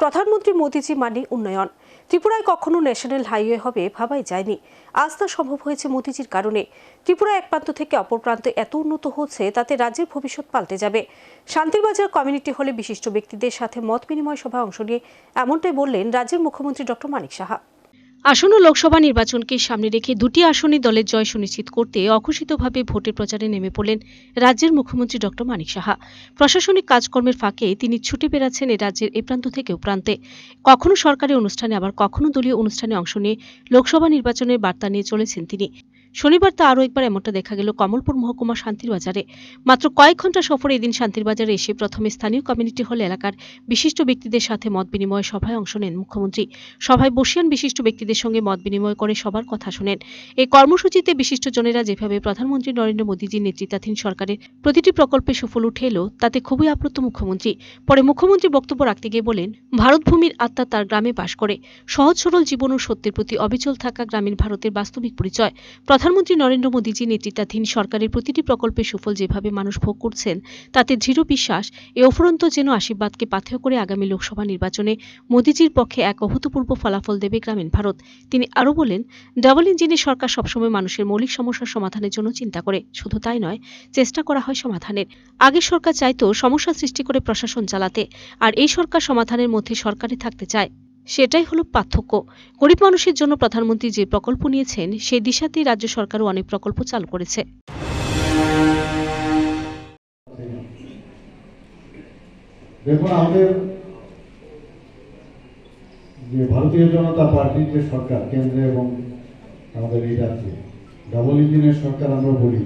প্রধানমন্ত্রী মোদীজি মানে উন্নয়ন। ত্রিপুরায় কখনো ন্যাশনাল হাইওয়ে হবে ভাবাই যায়নি। আজ তা সম্ভব হয়েছে মোদীজির কারণে। ত্রিপুরা এক প্রান্ত থেকে অপর প্রান্তে এত উন্নত হচ্ছে, তাতে রাজ্যের ভবিষ্যৎ পাল্টে যাবে। শান্তিরবাজার কমিউনিটি হলে বিশিষ্ট ব্যক্তিদের সাথে মত বিনিময় সভায় অংশ নিয়ে এমনটাই বললেন রাজ্যের মুখ্যমন্ত্রী ডক্টর মানিক সাহা। আসন্ন লোকসভা নির্বাচনকে সামনে রেখে দুটি আসনে দলের জয় সুনিশ্চিত করতে অঘোষিতভাবে ভোটের প্রচারে নেমে পড়লেন রাজ্যের মুখ্যমন্ত্রী ডক্টর মানিক সাহা। প্রশাসনিক কাজকর্মের ফাঁকে তিনি ছুটে বেড়াচ্ছেন এ রাজ্যের এ প্রান্ত থেকে ও প্রান্তে। কখনো সরকারি অনুষ্ঠানে, আবার কখনো দলীয় অনুষ্ঠানে অংশ নিয়ে লোকসভা নির্বাচনের বার্তা নিয়ে চলেছেন তিনি। শনিবার তা আরও একবার এমনটা দেখা গেল কমলপুর মহকুমা শান্তির বাজারে মাত্র কয়েক ঘণ্টা সফরে এদিন শান্তির বাজারে এসে প্রথমে স্থানীয় কমিউনিটি হল এলাকার বিশিষ্ট ব্যক্তিদের সাথে মত বিনিময় সভায় অংশ নেন মুখ্যমন্ত্রী। সভায় বসিয়ান বিশিষ্ট ব্যক্তিদের সঙ্গে মত বিনিময় করে সবার কথা শোনেন। এই কর্মসূচিতে বিশিষ্টজনেরা যেভাবে প্রধানমন্ত্রী নরেন্দ্র মোদীজির নেতৃত্বাধীন সরকারের প্রতিটি প্রকল্পে সুফল উঠে এলো, তাতে খুবই আপ্লুত মুখ্যমন্ত্রী। পরে মুখ্যমন্ত্রী বক্তব্য রাখতে গিয়ে বলেন ভারত ভূমির আত্মা তার গ্রামে বাস করে। সহজ সরল জীবন ও সত্যের প্রতি অবিচল থাকা গ্রামীণ ভারতের বাস্তবিক পরিচয়। প্রধানমন্ত্রী নরেন্দ্র মোদীজি নেতৃত্বাধীন সরকারের প্রতিটি প্রকল্পের সুফল যেভাবে মানুষ ভোগ করছেন, তাতে দৃঢ় বিশ্বাস, এ অফুরন্ত যেন আশীর্বাদকে পাথেয় করে আগামী লোকসভা নির্বাচনে মোদীজির পক্ষে এক অভূতপূর্ব ফলাফল দেবে গ্রামীণ ভারত। তিনি আরও বলেন, ডাবল ইঞ্জিনের সরকার সবসময় মানুষের মৌলিক সমস্যার সমাধানের জন্য চিন্তা করে, শুধু তাই নয়, চেষ্টা করা হয় সমাধানের। আগের সরকার চাইতো সমস্যা সৃষ্টি করে প্রশাসন চালাতে, আর এই সরকার সমাধানের মধ্যে সরকারে থাকতে চায়। সেটাই হলো পার্থক্য। গরিব মানুষের জন্য প্রধানমন্ত্রী যে প্রকল্প নিয়েছেন সেই দিশাতেই রাজ্য সরকারও অনেক প্রকল্প চালু করেছে। দেখুন, আমাদের যে ভারতীয় জনতা পার্টির যে সরকার, কেন্দ্রে এবং আমাদের এই রাজ্যে। ডাবল ইঞ্জিনের সরকার আমরা বলি।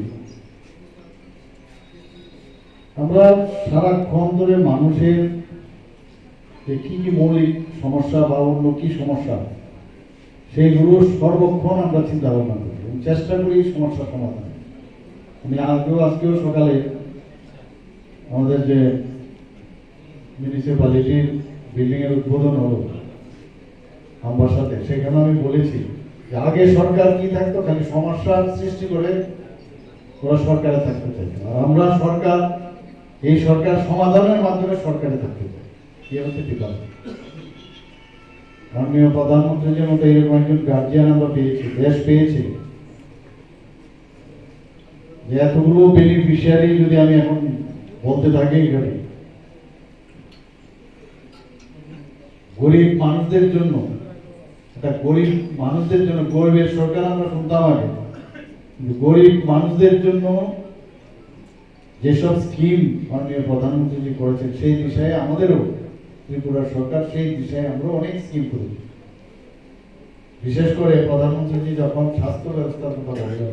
আমরা সারাক্ষণ ধরে মানুষের যে কি কি মৌলিক সমস্যা বা অন্য কি সমস্যা সেইগুলো সর্বক্ষণ আমরা চিন্তা ভাবনা করি এবং চেষ্টা করি সমস্যা সমাধান। আমি আজকেও আজকেও সকালে আমাদের যে মিউনিসিপ্যালিটির বিল্ডিং এর উদ্বোধন হলো। আমার সাথে, সেখানে আমি বলেছি যে আগে সরকার কি থাকতো? খালি সমস্যার সৃষ্টি করে ওরা সরকারে থাকতে চাইতো। আর আমরা সরকার, এই সরকার সমাধানের মাধ্যমে সরকারে থাকতে চাই। হচ্ছে মাননীয় প্রধানমন্ত্রীর মতো এরকম একজন গার্জিয়ান আমরা পেয়েছি দেশ পেয়েছি। যে এতগুলো বেনিফিশিয়ারি যদি আমি এখন বলতে থাকি এখানে, গরিব মানুষদের জন্য একটা গরিব মানুষদের জন্য, গরিবের সরকার আমরা শুনতাম আগে। গরিব মানুষদের জন্য যেসব স্কিম মাননীয় প্রধানমন্ত্রী করেছেন, সেই বিষয়ে আমাদেরও, ত্রিপুরা সরকার সেই বিষয়ে আমরা অনেক স্কিম করেছি। বিশেষ করে প্রধানমন্ত্রী যখন স্বাস্থ্য ব্যবস্থার কথা বলেন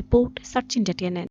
রিপোর্ট, সার্চ ইন্ডিয়া টিএনএন।